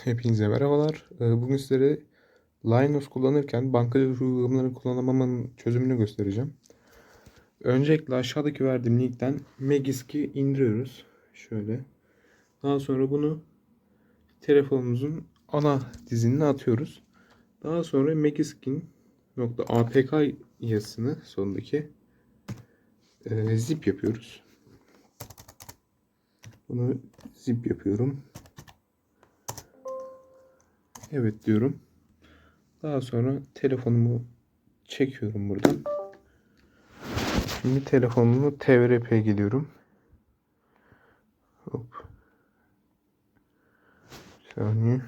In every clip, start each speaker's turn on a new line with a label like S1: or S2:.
S1: Hepinize merhabalar. Ee, Bugün sizlere Linux kullanırken bankacılık uygulamalarını kullanamamın çözümünü göstereceğim. Öncelikle aşağıdaki verdiğim linkten Magisk'i indiriyoruz. Şöyle. Daha sonra bunu telefonumuzun ana dizinine atıyoruz. Daha sonra Magisk'in .apk yazısını sondaki e, zip yapıyoruz. Bunu zip yapıyorum. Evet diyorum. Daha sonra telefonumu çekiyorum buradan. Şimdi telefonumu TVRP'ye geliyorum. Hop. Bir saniye.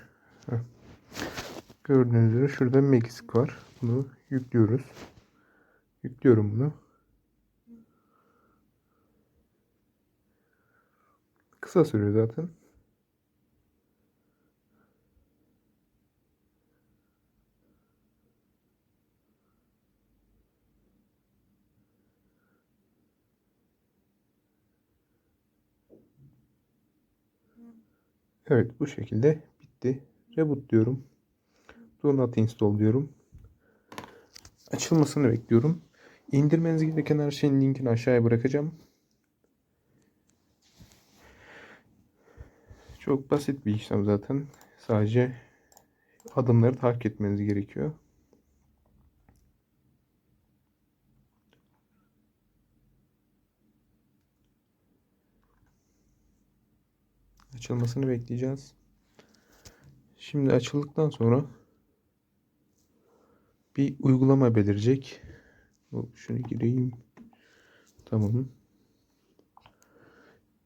S1: Gördüğünüz üzere şurada Magisk var. Bunu yüklüyoruz. Yüklüyorum bunu. Kısa sürüyor zaten. Evet bu şekilde bitti. Reboot diyorum. Do not install diyorum. Açılmasını bekliyorum. İndirmeniz gereken her şeyin linkini aşağıya bırakacağım. Çok basit bir işlem zaten. Sadece adımları takip etmeniz gerekiyor. Açılmasını bekleyeceğiz. Şimdi açıldıktan sonra bir uygulama belirecek. Şunu gireyim. Tamam.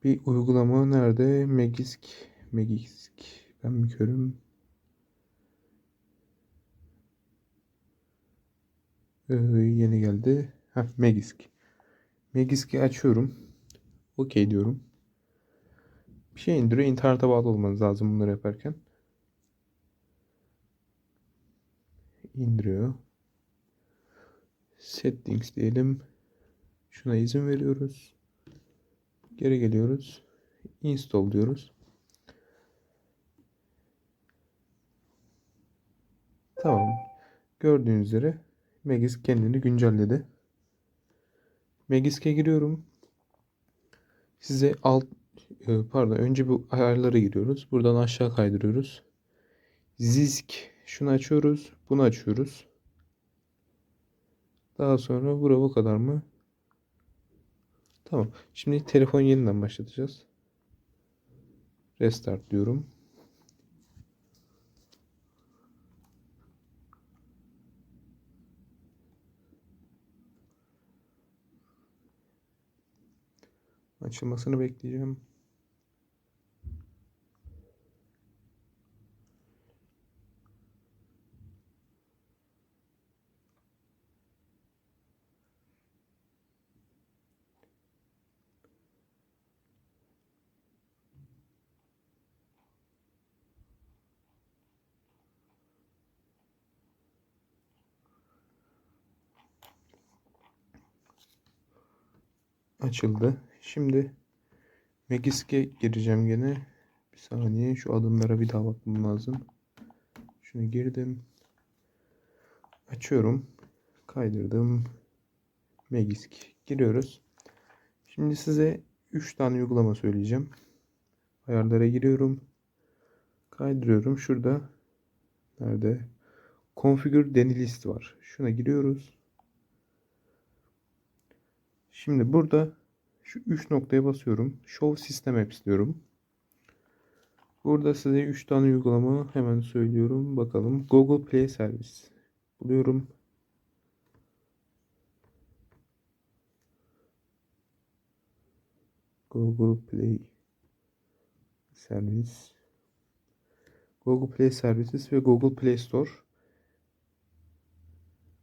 S1: Bir uygulama nerede? Magisk. Magisk. Ben mi körüm? Ee, yeni geldi. Heh, Magisk. Magisk'i açıyorum. OK diyorum. Bir şey indiriyor. İnternete bağlı olmanız lazım bunları yaparken. indiriyor. Settings diyelim. Şuna izin veriyoruz. Geri geliyoruz. Install diyoruz. Tamam. Gördüğünüz üzere Magisk kendini güncelledi. Magisk'e giriyorum. Size alt pardon önce bu ayarlara giriyoruz. Buradan aşağı kaydırıyoruz. Zisk şunu açıyoruz. Bunu açıyoruz. Daha sonra bura bu kadar mı? Tamam. Şimdi telefon yeniden başlatacağız. Restart diyorum. Açılmasını bekleyeceğim. Açıldı. Şimdi Magisk'e gireceğim gene. Bir saniye şu adımlara bir daha bakmam lazım. Şunu girdim. Açıyorum. Kaydırdım. Magisk. Giriyoruz. Şimdi size 3 tane uygulama söyleyeceğim. Ayarlara giriyorum. Kaydırıyorum. Şurada nerede? Configure Deni list var. Şuna giriyoruz. Şimdi burada şu 3 noktaya basıyorum. Show System Apps diyorum. Burada size 3 tane uygulama hemen söylüyorum. Bakalım. Google Play Service. Buluyorum. Google Play Service. Google Play Services ve Google Play Store.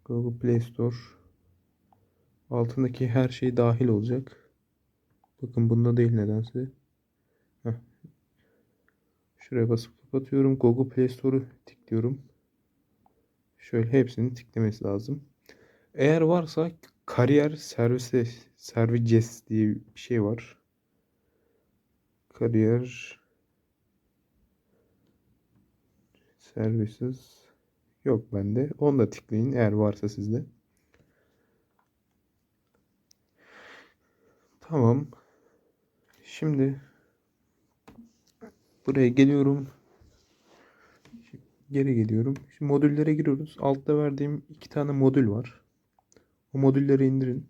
S1: Google Play Store altındaki her şey dahil olacak. Bakın bunda değil nedense. Heh. Şuraya basıp kapatıyorum. Google Play Store'u tıklıyorum. Şöyle hepsini tıklamesi lazım. Eğer varsa kariyer servise services diye bir şey var. Kariyer Services yok bende. Onu da tıklayın eğer varsa sizde. Tamam. Şimdi buraya geliyorum. Geri geliyorum. Şimdi modüllere giriyoruz. Altta verdiğim iki tane modül var. O modülleri indirin.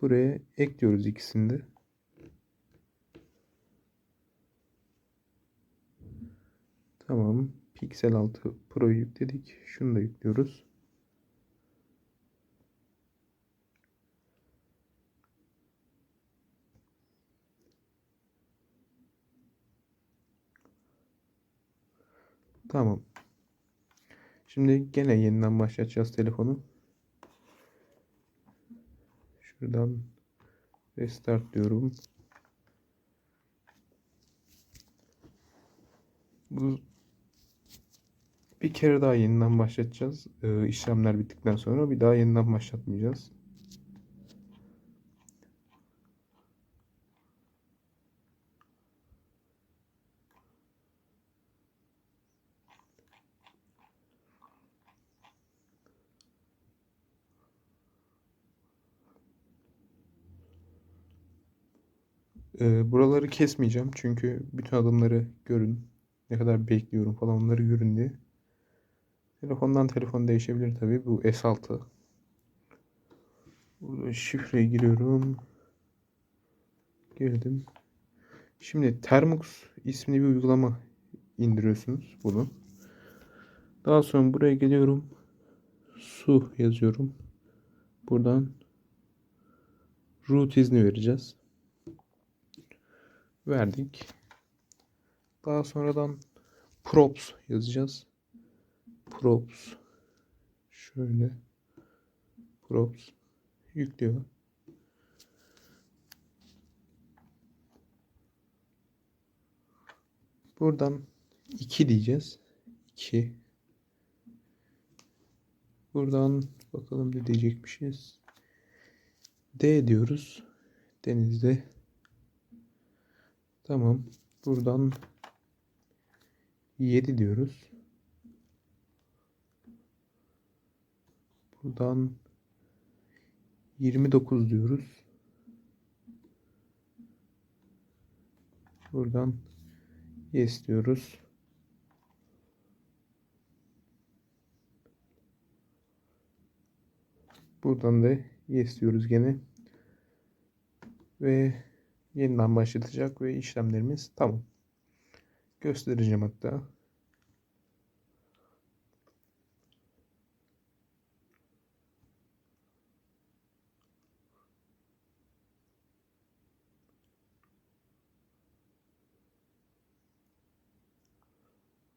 S1: Buraya ekliyoruz ikisini de. Tamam. Pixel 6 Pro'yu yükledik. Şunu da yüklüyoruz. Tamam. Şimdi gene yeniden başlatacağız telefonu. Şuradan restart diyorum. Bu bir kere daha yeniden başlatacağız. Ee, işlemler bittikten sonra bir daha yeniden başlatmayacağız. Ee, buraları kesmeyeceğim çünkü bütün adımları görün. Ne kadar bekliyorum falan onları görün diye. Telefondan telefon değişebilir tabii. Bu S6. Burada şifreye giriyorum. Girdim. Şimdi Termux isimli bir uygulama indiriyorsunuz bunu. Daha sonra buraya geliyorum. Su yazıyorum. Buradan root izni vereceğiz. Verdik. Daha sonradan props yazacağız. Props şöyle props yüklüyor. Buradan 2 diyeceğiz. 2 Buradan bakalım ne diyecekmişiz. D diyoruz. Denizde. Tamam. Buradan 7 diyoruz. Buradan 29 diyoruz. Buradan yes diyoruz. Buradan da yes diyoruz gene. Ve yeniden başlatacak ve işlemlerimiz tamam. Göstereceğim hatta.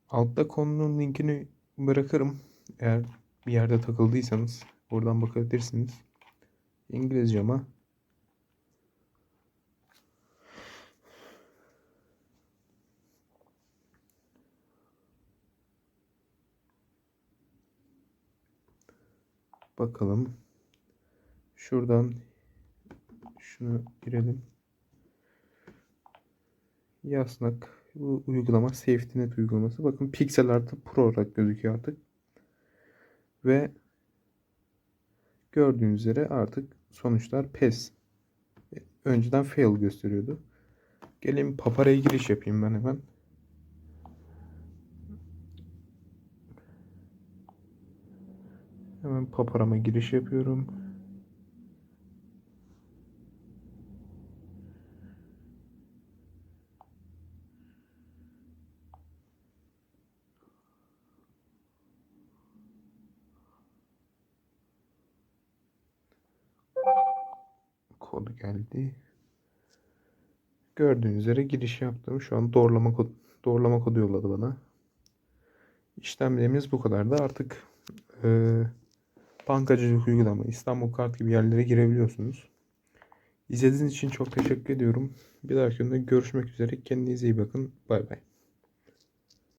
S1: Altta konunun linkini bırakırım. Eğer bir yerde takıldıysanız oradan bakabilirsiniz. İngilizce ama Bakalım. Şuradan şunu girelim. Yasnak bu uygulama SafetyNet uygulaması. Bakın Pixel artı Pro olarak gözüküyor artık. Ve gördüğünüz üzere artık sonuçlar PES. Önceden fail gösteriyordu. Gelin Papara'ya giriş yapayım ben hemen. Papara'ma giriş yapıyorum. Kodu geldi. Gördüğünüz üzere giriş yaptım. Şu an doğrulama kodu, doğrulama kodu yolladı bana. İşlemlerimiz bu kadar da artık e, bankacılık uygulama, İstanbul Kart gibi yerlere girebiliyorsunuz. İzlediğiniz için çok teşekkür ediyorum. Bir dahaki görüşmek üzere. Kendinize iyi bakın. Bay bay.